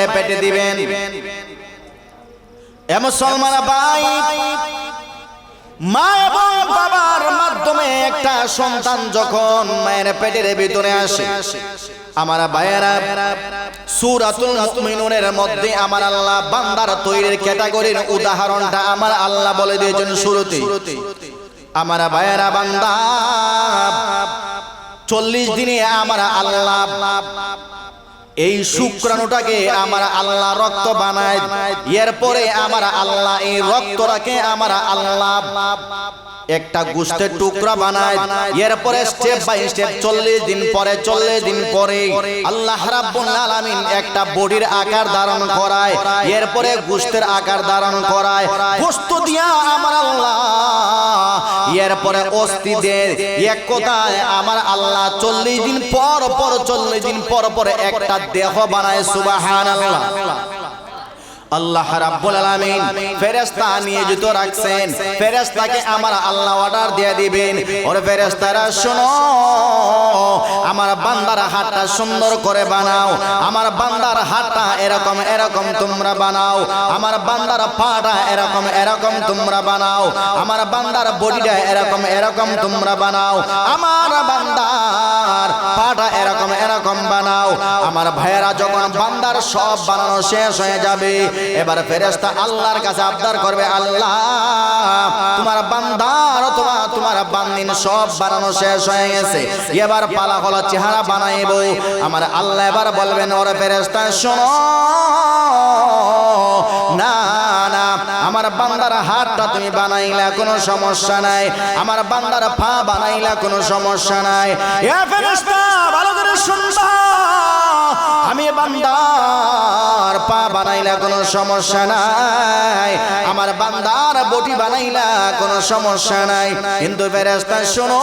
মায়ের পেটে দিবেন। এ মুসলমান ভাই মা এবং বাবার মাধ্যমে একটা সন্তান যখন মায়ের পেটের ভিতরে আসে আমার ভাইয়েরা সূরাতুল মুমিনুনের মধ্যে আমার আল্লাহ বান্দার তৈরির ক্যাটাগরির উদাহরণটা আমার আল্লাহ বলে দিয়েছেন শুরুতে। আমার ভাইয়েরা বান্দা চল্লিশ দিনে আমার আল্লাহ এই শুক্রাণুটাকে আমার আল্লাহ রক্ত বানায় এরপরে আমার আল্লাহ এই রক্তটাকে আমার আল্লাহ একটা গুষ্টের টুকরা বানায় এরপরে স্টেপ বাই স্টেপ চল্লিশ দিন পরে চল্লিশ দিন পরে আল্লাহ রাব্বুল আলামিন একটা বডির আকার ধারণ করায়। এরপরে গুষ্টের আকার ধারণ করায়। গোস্ত দিয়া আমার আল্লাহ এরপরে অস্থি এক কথায় আমার আল্লাহ চল্লিশ দিন পর পর, চল্লিশ দিন পর পর একটা দেহ বানায় সুবাহান আল্লাহ আল্লাহ রাব্বুল আলামিন ফেরেশতা নিয়োজিত রাখছেন। ফেরেশতাকে আমার আল্লাহ অর্ডার দিয়ে দিবেন। ওর ফেরেশতারা, শোনো, আমার বান্দার হাতটা সুন্দর করে বানাও। আমার বান্দার হাতটা এরকম এরকম তোমরা বানাও। আমার বান্দার পাটা এরকম এরকম তোমরা বানাও। আমার বান্দার বডিটা এরকম এরকম তোমরা বানাও। আমার বান্দার পাটা এরকম এরকম বানাও। আমার ভাইয়েরা যখন বান্দার সব বানানো শেষ হয়ে যাবে, এবার ফেরেশতা আল্লাহর কাছে আবদার করবে, আল্লাহ, তোমার বান্দার অথবা তোমার বান্দিন সব বানানো শেষ হয়ে গেছে। এবার পালা হলো চেহারা বানাইব। আমার আল্লাহ এবার বলবেন, ওরে ফেরেশতা, শোনো, না না আমার বান্দার হাতটা তুমি বানাইলা, কোনো সমস্যা নাই। আমার বান্দার পা বানাইলা, কোনো সমস্যা নাই। ভালো করে শুনবা। আমি বান্দার পা বানাইলা কোনো সমস্যা নাই। আমার বান্দার বটি বানাইলা কোনো সমস্যা নাই। কিন্তু ফেরেশতা, শোনো,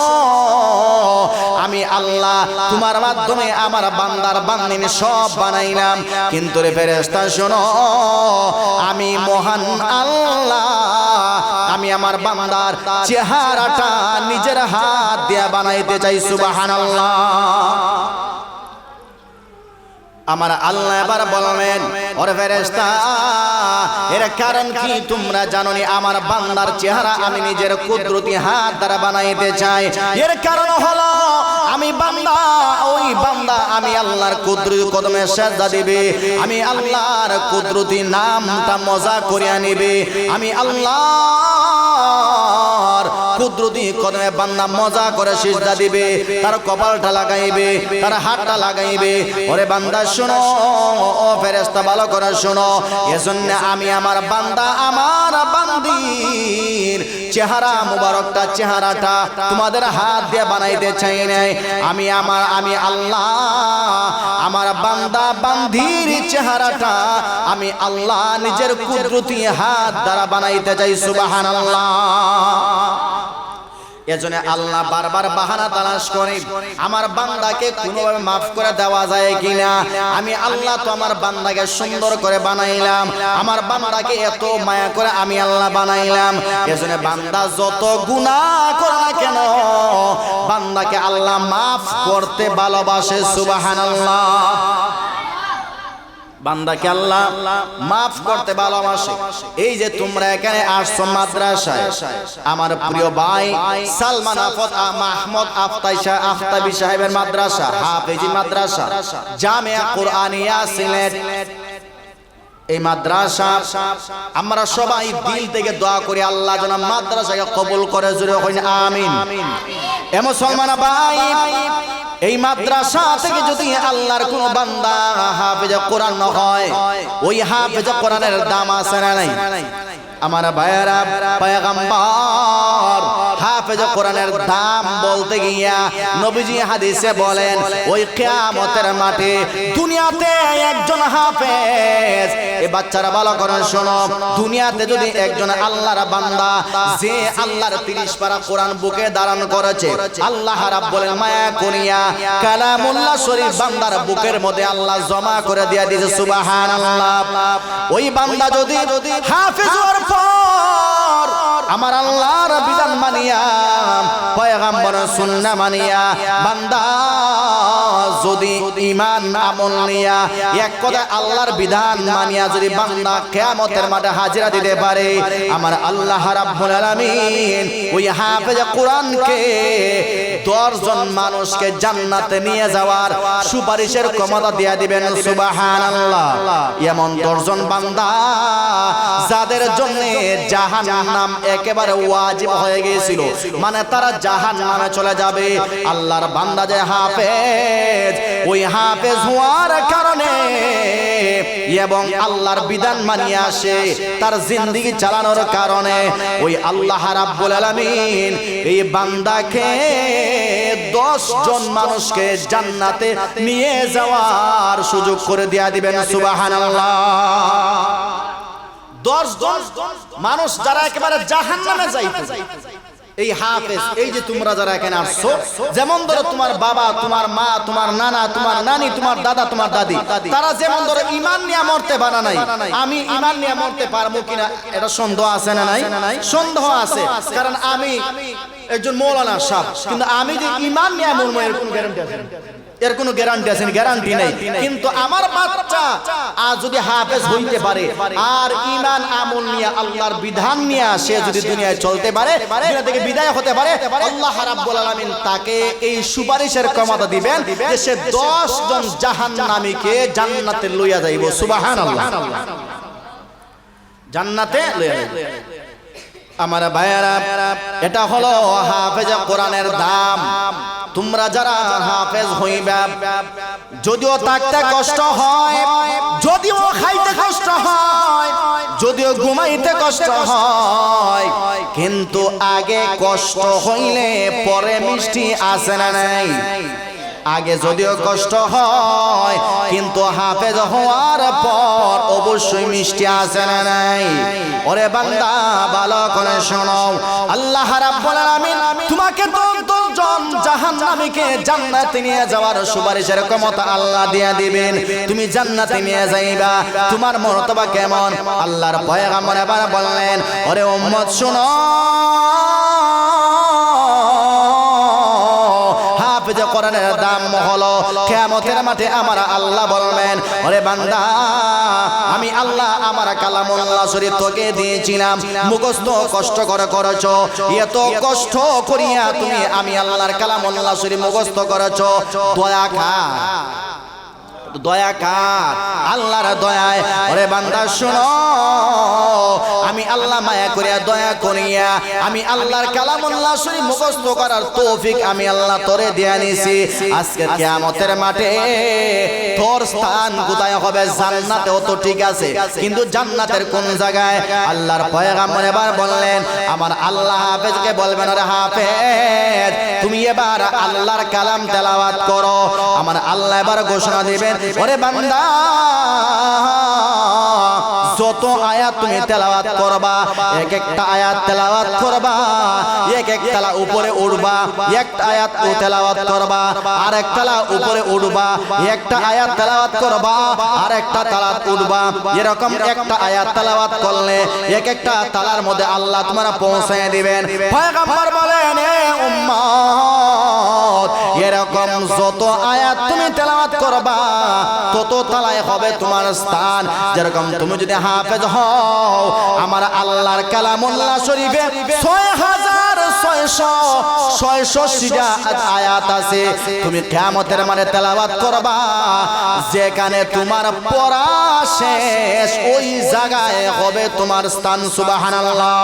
আমি আল্লাহ তোমার মাধ্যমে আমার বান্দার বান্দিন সব বানাইলাম। কিন্তু রে ফেরেশতা, শোনো, আমি মহান আল্লাহ। আমি আমার বান্দার চেহারাটা নিজের হাত দিয়া বানাইতে চাই, সুবহানাল্লাহ। আমার আল্লাহ এবার বলবেন ওরে ফেরেশতা এর কারণ কি তোমরা জানো নি আমার বান্দার চেহারা আমি নিজের কুদরতি হাত দ্বারা বানাইতে চাই। এর কারণ হলো আমি বান্দা ওই বান্দা আমি আল্লাহর কুদরতি কদমে সেজদা দিবে। আমি আল্লাহর কুদরতি নামটা মজা করিয়া নিবে। আমি আল্লাহর কুদরতি কদমে বান্দা মজা করে সিজদা দিবে, তার কপালটা লাগাইবে, তার হাতটা লাগাইবে। ওরে বান্দা, শোনো, ও ফেরেশতা, ভালো করে শোনো। এজন্য আমি আমার বান্দা, আমার বান্দির চেহারা মুবারকটা, চেহারাটা তোমাদের হাত দিয়ে বানাইতে চাই নাই। আমি আমার, আমি আল্লাহ, আমার বান্দা, বান্দির চেহারাটা আমি আল্লাহ নিজের কুদরতি হাত দ্বারা বানাইতে চাই, সুবহানাল্লাহ। এজন্য আল্লাহ বারবার বাহানা তালাশ করে, আমার বান্দাকে কোনোভাবে মাফ করে দেওয়া যায় কিনা? আমি আল্লাহ তো আমার বান্দাকে সুন্দর করে বানাইলাম। আমার বান্দাকে এত মায়া করে আমি আল্লাহ বানাইলাম। এজন্য বান্দা যত গুনাহ করে না কেন, বান্দাকে আল্লাহ মাফ করতে ভালোবাসে, সুবহানাল্লাহ। বান্দাকে আল্লাহ মাফ করতে ভালোবাসে। এই যে তোমরা এখানে আসছো মাদ্রাসায়, আমার প্রিয় ভাই সালমান আফত মাহমুদ আফতাইশা আফতাবি সাহেবের মাদ্রাসা, হাফেজি মাদ্রাসা, জামিয়া কুরআনিয়া সিলেট এই মাদ্রাসা, আমরা সবাই দিল থেকে দোয়া করি, আল্লাহ যেন মাদ্রাসাকে কবুল করে, জুড়ে হইন আমিন। এ মুসলমান ভাই এই মাদ্রাসা থেকে যদি আল্লাহর কোন বান্দা হাফেজ কোরআন হয়, ওই হাফেজ কোরআনের দাম আছে না নাই? আমার ভাইয়েরা, পয়গম্বর হাফেজ কোরআনের দাম বলতে গিয়া নবীজি হাদিসে বলেন ওই কিয়ামতের মাঠে দুনিয়াতে একজন হাফেজ। এই বাচ্চারা ভালো করে শোনো দুনিয়াতে যদি একজন আল্লাহর বান্দা যে আল্লাহর 30 পারা কোরআন বুকে ধারণ করেছে আল্লাহ রাব্বুল মায়া করিয়া কালামুল্লাহ শরীফ বান্দার বুকের মধ্যে আল্লাহ জমা করে দিয়া দিয়েছে সুবহানাল্লাহ। ওই বান্দা যদি হাফেজ হওয়ার পর আমার আল্লাহর মানিয়া পয়গাম্বর সুন্না মানিয়া বান্দা যদি ইমান আমল নিয়া, এক কথা আল্লাহর বিধান মানিয়া যদি বান্দা কিয়ামতের মাঠে হাজিরা দিতে পারে, আমার আল্লাহ রাব্বুল আলামিন ওই হাফেজ কোরআনকে দশজন মানুষকে জান্নাতে নিয়ে যাওয়ার সুপারিশের ক্ষমতা দিয়া দিবেন, সুবহানাল্লাহ। এমন দশজন বান্দা যাদের জন্য জাহান্নাম একেবারে ওয়াজিব হয়ে গিয়েছিল মানে তারা জাহান্নামে চলে যাবে। আল্লাহর বান্দা যে হাফেজ ওই হাফেজ হওয়ার কারণে এবং আল্লাহর বিধান মানিয়ে আসে, তার জিন্দিগি চালানোর কারণে। ওই আল্লাহ রাব্বুল আলামিন এই বান্দাকে দশ জন মানুষকে জান্নাতে নিয়ে যাওয়ার সুযোগ করে দেয়া দিবেন, সুবহানাল্লাহ। দশ জন মানুষ যারা একেবারে জাহান নামে যাইতে। এই হাফেজ এই যে তোমরা যারা এখানে আসছো যেমন ধরো তোমার বাবা তোমার মা তোমার নানা তোমার নানি তোমার দাদা তোমার দাদি তারা যেমন ধরো ইমান নিয়ে মরতে পারা নাই আমি ইমান নিয়ে মরতে পারব কিনা এটা সন্দেহ আছে না নাই? সন্দেহ আছে। কারণ আমি একজন মৌলানা সাহ কিন্তু আমি যে ইমান নিয়ে মরবো এরকম গ্যারান্টি আছে। এর কোনো গ্যারান্টি আছে গ্যারান্টি নেই। কিন্তু আমার বাচ্চা, আর যদি হাফেজ হইতে পারে, আর ইমান আমল নিয়ে আল্লাহর বিধান নিয়ে সে যদি দুনিয়ায় চলতে পারে, দুনিয়া থেকে বিদায় হতে পারে, আল্লাহ রাব্বুল আলামিন তাকে এই সুপারিশের ক্ষমতা দিবেন যে সে 10 জন জাহান্নামীকে জান্নাতে লইয়া যাইব। সুবহানাল্লাহ। জান্নাতে লইয়া যাইব। আমার ভাইয়ারা, এটা হলো হাফেজ কোরআনের দাম। তোমরা যারা হাফেজ হইবা, যদিও থাকতে কষ্ট হয়, যদিও খাইতে কষ্ট হয়, যদিও ঘুমাইতে কষ্ট হয়, কিন্তু আগে কষ্ট হইলে পরে মিষ্টি আসে না নাই? আগে যদিও কষ্ট হয়, কিন্তু হাফেজ হওয়ার পর অবশ্যই মিষ্টি আসে না নাই? ওরে বান্দা, ভালো করে শোনো। আল্লাহ রাব্বুল আলামিন তোমাকে তো দশজন জাহান্নামীকে জান্নাতে নিয়ে যাওয়ার সুপারিশের ক্ষমতা আল্লাহ দিয়ে দিবেন। তুমি জান্নাতে নিয়ে যাইবা। তোমার মর্তবা কেমন? আল্লাহর পয়গাম্বর এবার বললেন, ওরে উম্মত, শুনো। হাফেজ কোরআনের দাম হলো কিয়ামতের মাঠে আমার আল্লাহ বলবেন, ওরে বান্দা, আমি আল্লাহ আমার কালামুল্লাহ শরীর তোকে দিয়েছিলাম। মুখস্থ কষ্ট করে করেছ। এত কষ্ট করিয়া তুমি আমি আল্লাহর কালামুল্লাহ শরীর মুখস্থ করেছ। দয়া খা দয়া কার? আল্লাহর দয়ায়। ওরে বান্দা, শোনো। আমি আল্লাহ মায়া করিয়া দয়া করিয়া, আমি আল্লাহর কালামুল্লাহ শরীফ মুখস্থ করার তৌফিক আমি আল্লাহ তোরে দিয়া নিছি। আজকে কিয়ামতের মাঠে তোর স্থান কোথায় হবে জান্নাতেও তো ঠিক আছে, কিন্তু জান্নাতের কোন জায়গায়? আল্লাহর পয়গাম্বর এবার বললেন, আমার আল্লাহ হাফেজকে বলবেন আরে হাফেজ, তুমি এবার আল্লাহর কালাম তেলাওয়াত করো। আমার আল্লাহ এবার ঘোষণা দিবেন, ওরে বান্দা, যত আয়াত তুমি তেলাওয়াত করবা, এক একটা আয়াত তেলাওয়াত করবা, এক এক তালা উপরে উঠবা একটা আয়াত তেলাওয়াত করবা আর এক তালা উপরে উঠবা, একটা আয়াত তেলাওয়াত করবা আর একটা তালাত উঠবা। এরকম একটা আয়াত তেলাওয়াত করলে এক একটা তালার মধ্যে আল্লাহ তোমার পৌঁছায় দিবেন। পয়গম্বর বলেন, এ উম্মত এরকম যত আয়াত তুমি তেলাওয়াত করবা, তত তালায় হবে তোমার স্থান। যেরকম তুমি যদি হাফেজ হও, আমার আল্লাহর কালামুল্লাহ শরীফে ছয় হাজার আয়াত আছে। তুমি কিয়ামতের মানে যেখানে তোমার পড়া শেষ, ওই জায়গায় হবে তোমার স্থান, সুবহানাল্লাহ।